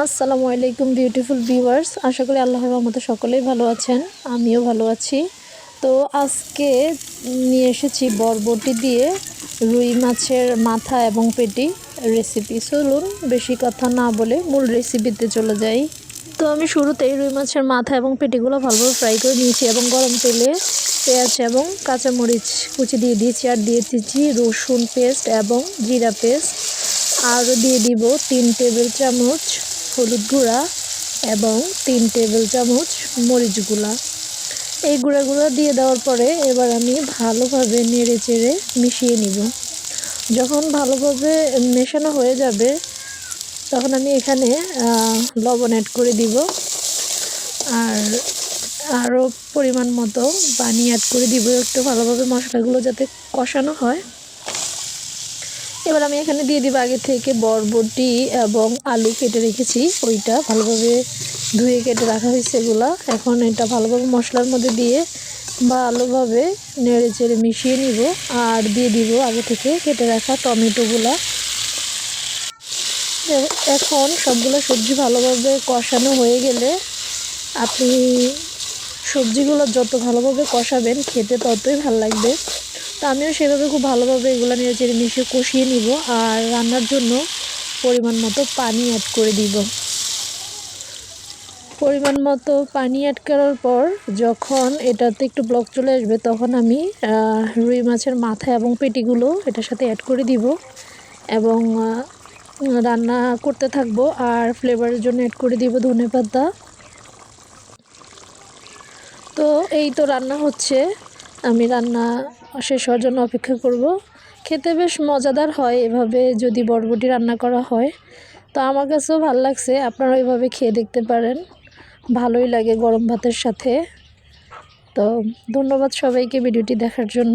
আসসালামু আলাইকুম beautiful viewers আশা করি আল্লাহর রহমতে সকলেই ভালো আছেন, আমিও ভালো আছি। তো আজকে নিয়ে এসেছি বরবটি দিয়ে রুই মাছের মাথা এবং পেটি রেসিপি চলুন বেশি কথা না বলে মূল রেসিপিতে চলে যাই। তো আমি শুরুতেই রুই মাছের মাথা এবং পেটিগুলো ভালোভাবে ফ্রাই করে নিয়েছি এবং গরম তেলে পেঁয়াজ এবং কাঁচামরিচ কুচি দিয়ে দিয়েছি আর দিয়ে দিচ্ছি রসুন পেস্ট এবং জিরা পেস্ট আরও দিয়ে দিব তিন টেবিল চামচ হলুদ গুঁড়া এবং তিন টেবিল চামচ মরিচ গুঁড়া। এই গুঁড়াগুলো দিয়ে দেওয়ার পরে এবার আমি ভালোভাবে নেড়ে চেড়ে মিশিয়ে নিব। যখন ভালোভাবে মেশানো হয়ে যাবে, তখন আমি এখানে লবণ অ্যাড করে দিব। আর আরও পরিমাণ মতো পানি অ্যাড করে দিব। একটু ভালোভাবে মশলাগুলো যাতে কষানো হয়। এবার আমি এখানে দিয়ে দিব আগে থেকে বরবটি এবং আলু কেটে রেখেছি। ওইটা ভালোভাবে ধুয়ে কেটে রাখা হয়েছে এগুলা। এখন এটা ভালোভাবে মশলার মধ্যে দিয়ে ভালোভাবে নেড়ে চেড়ে মিশিয়ে নিব আর দিয়ে দিব আগে থেকে কেটে রাখা টমেটোগুলা। এখন সবগুলো সবজি ভালোভাবে কষানো হয়ে গেলে আপনি সবজিগুলো যত ভালোভাবে কষাবেন খেতে ততই ভালো লাগবে। তো আমিও সেভাবে খুব ভালোভাবে এগুলো নিয়ে চেড়ে মিশিয়ে কষিয়ে নিব আর রান্নার জন্য পরিমাণ মতো পানি অ্যাড করে দিব। পরিমাণ মতো পানি অ্যাড করার পর যখন এটাতে একটু ব্লক চলে আসবে তখন আমি রুই মাছের মাথা এবং পেটিগুলো এটার সাথে অ্যাড করে দিব এবং রান্না করতে থাকব আর ফ্লেভারের জন্য অ্যাড করে দিব ধনে পাতা তো এই তো রান্না হচ্ছে। আমি রান্না শেষ হওয়ার জন্য অপেক্ষা করব। খেতে বেশ মজাদার হয় এভাবে যদি বরবটি রান্না করা হয়। তো আমার কাছেও ভালো লাগছে আপনারা এভাবে খেয়ে দেখতে পারেন। ভালোই লাগে গরম ভাতের সাথে। তো ধন্যবাদ সবাইকে ভিডিওটি দেখার জন্য।